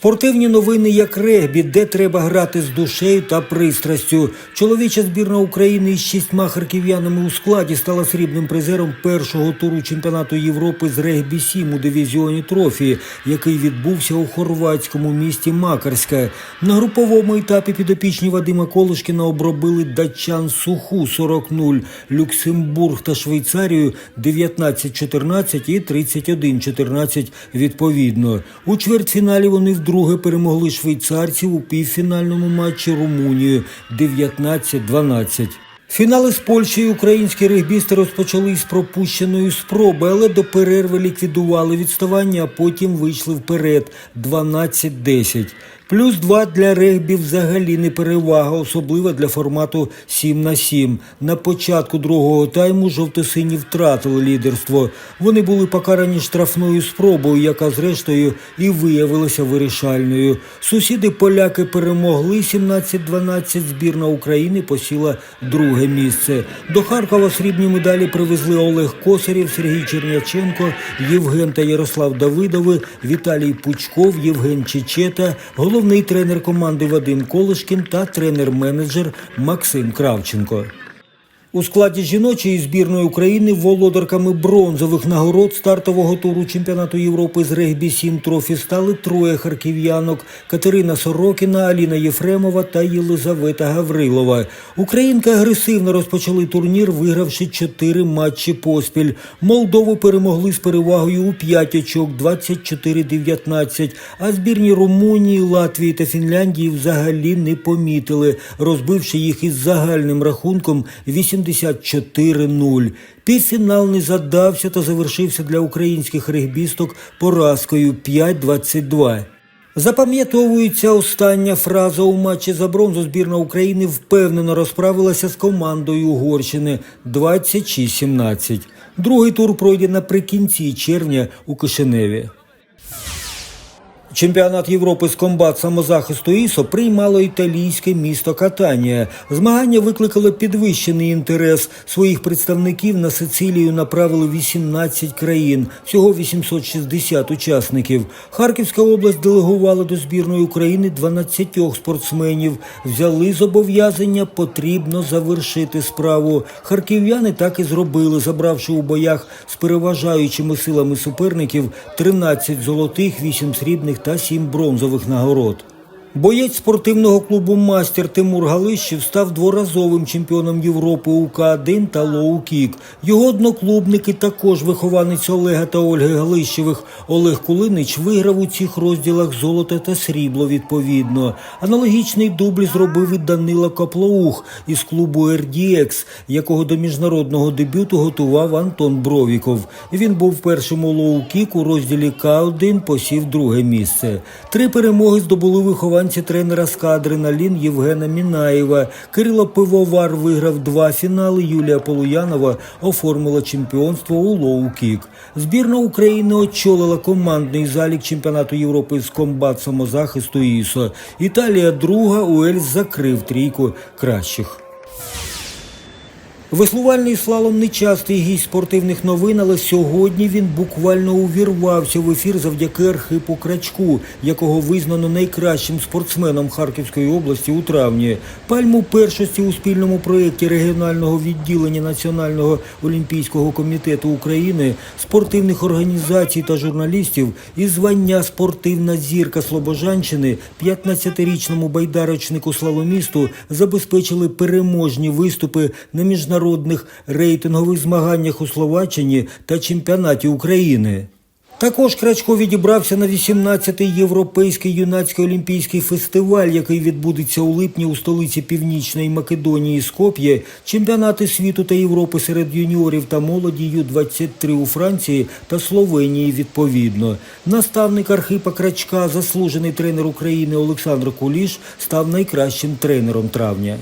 Спортивні новини як регбі, де треба грати з душею та пристрастю. Чоловіча збірна України із шістьма харків'янами у складі стала срібним призером першого туру чемпіонату Європи з регбі 7 у дивізіоні трофі, який відбувся у хорватському місті Макарська. На груповому етапі підопічні Вадима Колишкіна обробили датчан Суху 40-0, Люксембург та Швейцарію 19-14 і 31-14 відповідно. У чвертьфіналі вони вдруге перемогли швейцарців у півфінальному матчі Румунію 19-12. Фінали з Польщею українські регбісти розпочали з пропущеної спроби, але до перерви ліквідували відставання, а потім вийшли вперед 12-10. Плюс 2 для регбі взагалі не перевага, особливо для формату 7 на 7. На початку другого тайму жовто-сині втратили лідерство. Вони були покарані штрафною спробою, яка зрештою і виявилася вирішальною. Сусіди поляки перемогли 17-12. Збірна України посіла друге місце. До Харкова срібні медалі привезли Олег Косарєв, Сергій Черняченко, Євген та Ярослав Давидови, Віталій Пучков, Євген Чечета, головний тренер команди Вадим Колишкін та тренер-менеджер Максим Кравченко. У складі жіночої збірної України володарками бронзових нагород стартового туру чемпіонату Європи з регбі 7 трофі стали троє харків'янок Катерина Сорокіна, Аліна Єфремова та Єлизавета Гаврилова. Українки агресивно розпочали турнір, вигравши чотири матчі поспіль. Молдову перемогли з перевагою у 5 очок 24-19, а збірні Румунії, Латвії та Фінляндії взагалі не помітили, розбивши їх із загальним рахунком 84-0. Півфінал не задався та завершився для українських регбісток поразкою 5-22. Запам'ятовується остання фраза у матчі за бронзу. Збірна України впевнено розправилася з командою Угорщини 26-17. Другий тур пройде наприкінці червня у Кишиневі. Чемпіонат Європи з комбат самозахисту ІСО приймало італійське місто Катанія. Змагання викликало підвищений інтерес. Своїх представників на Сицилію направили 18 країн, всього 860 учасників. Харківська область делегувала до збірної України 12 спортсменів. Взяли зобов'язання, потрібно завершити справу. Харків'яни так і зробили, забравши у боях з переважаючими силами суперників 13 золотих, 8 срібних та сім бронзових нагород. Боєць спортивного клубу Мастер Тимур Галищев став дворазовим чемпіоном Європи у К1 та Лоу-Кік. Його одноклубники, також вихованець Олега та Ольги Галищевих, Олег Кулинич виграв у цих розділах золото та срібло відповідно. Аналогічний дубль зробив і Данила Коплоух із клубу RDX, якого до міжнародного дебюту готував Антон Бровіков. Він був першим у Лоу-Кік у розділі К1, посів друге місце. Три перемоги здобули вихованці тренера з «Адреналін» Євгена Мінаєва. Кирило Пивовар виграв два фінали. Юлія Полуянова оформила чемпіонство у лоу-кік. Збірна України очолила командний залік чемпіонату Європи з комбат самозахисту ІСО. Італія друга, Уельс закрив трійку кращих. Веслувальний слалом нечастий гість спортивних новин, але сьогодні він буквально увірвався в ефір завдяки Архипу Крачку, якого визнано найкращим спортсменом Харківської області у травні. Пальму першості у спільному проєкті регіонального відділення Національного олімпійського комітету України, спортивних організацій та журналістів і звання спортивна зірка Слобожанщини 15-річному байдарочнику слаломісту забезпечили переможні виступи на міжнародних міжнародних рейтингових змаганнях у Словаччині та чемпіонаті України. Також Крачко відібрався на 18-й європейський юнацький олімпійський фестиваль, який відбудеться у липні у столиці Північної Македонії Скоп'є, чемпіонати світу та Європи серед юніорів та молоді Ю-23 у Франції та Словенії відповідно. Наставник Архипа Крачка, заслужений тренер України Олександр Куліш, став найкращим тренером травня.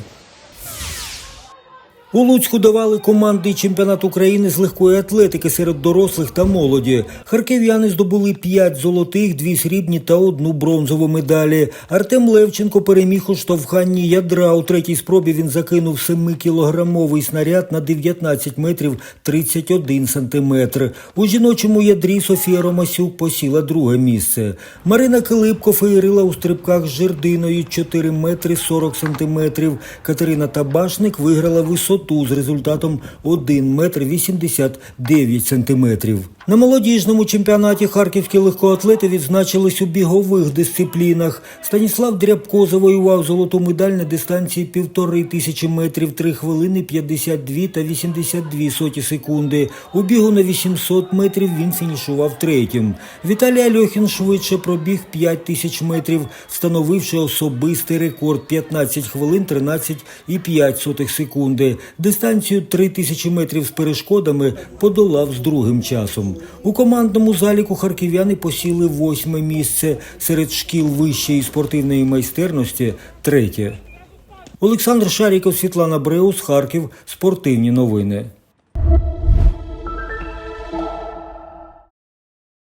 У Луцьку давали командний чемпіонат України з легкої атлетики серед дорослих та молоді. Харків'яни здобули 5 золотих, 2 срібні та одну бронзову медалі. Артем Левченко переміг у штовханні ядра. У третій спробі він закинув 7-кілограмовий снаряд на 19 метрів 31 сантиметр. У жіночому ядрі Софія Ромасюк посіла друге місце. Марина Килипко феєрила у стрибках з жердиною 4 метри 40 сантиметрів. Катерина Табашник виграла висоту з результатом 1 метр 89 сантиметрів. На молодіжному чемпіонаті харківські легкоатлети відзначились у бігових дисциплінах. Станіслав Дрябко завоював золоту медаль на дистанції півтори тисячі метрів, 3 хвилини 52 та 82 соті секунди. У бігу на 800 метрів він фінішував третім. Віталій Альохін швидше пробіг 5 тисяч метрів, встановивши особистий рекорд 15 хвилин 13,5 сотих секунди. Дистанцію 3 тисячі метрів з перешкодами подолав з другим часом. У командному заліку харків'яни посіли восьме місце серед шкіл вищої спортивної майстерності третє. Олександр Шаріков, Світлана Бреус, Харків. Спортивні новини.